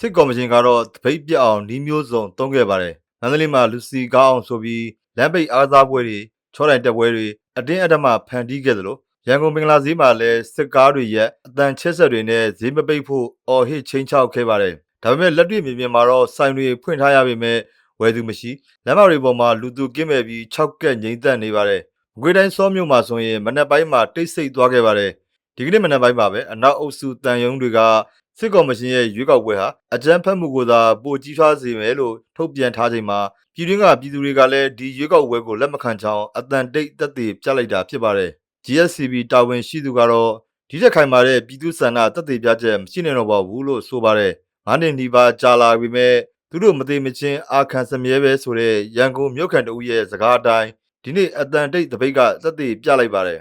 စစ်ကော်မရှင်ကတော့တပိတ်ပြတ်အောင်နှီးမျိုးစုံတုံးခဲ့ပါတယ်မန္တလေးမှာလူစီကားအောင်ဆိုပြီးလမ်းပိတ်အားစားပွဲတွေချောတိုင်တက်ပွဲတွေအတင်းအဓမ္မဖန်တီးခဲ့သလိုရန်ကုန်မင်္ဂလာဈေးမှာလည်းစစ်ကားတွေရဲ့အတန်ချက်ဆက်တွေနဲ့ဈေးမပိတ်ဖို့အော်ဟစ်ချင်းချောက်ခဲ့ပါတယ်ဒါပေမဲ့လက်တွေ့မြေပြင်မှာတော့ဆိုင်တွေဖွင့်ထားရပေမဲ့ဝယ်သူမရှိလမ်းမတွေပေါ်မှာလူသူကင်းမဲ့ပြီး၆ကက်ငိမ့်သက်နေပါတယ်မကွေးတိုင်းစောမြို့မှာဆိုရင်မနက်ပိုင်းမှာတိတ်ဆိတ်သွားခဲ့ပါတယ်ဒီကနေ့မနက်ပိုင်းမှာပဲအနောက်အုပ်စုတန်ယုံတွေက စစ်ကော်မရှင်ရဲ့ရွေးကောက်ပွဲဟာအကြမ်းဖက်မှုကိုသာပိုကြီးထွားစေမယ်လို့ထုတ်ပြန်ထားချိန်မှာပြည်တွင်းကပြည်သူတွေကလည်းဒီရွေးကောက်ပွဲကိုလက်မခံကြောင်းအတန်တိတ်သက်သေပြလိုက်တာဖြစ်ပါတယ် GSCB တာဝန်ရှိသူကတော့ဒီတက်ခိုင်မာတဲ့ပြည်သူစန္ဒသက်သေပြချက်မရှိနေတော့ပါဘူးလို့ဆိုပါတယ်ငါးနှစ်နီးပါးကြာလာပြီမဲ့သူတို့မသိမချင်းအာခံစမြဲပဲဆိုတဲ့ရန်ကုန်မြို့ခံတဦးရဲ့စကားအတိုင်းဒီနေ့အတန်တိတ်တပိတ်ကသက်သေပြလိုက်ပါတယ်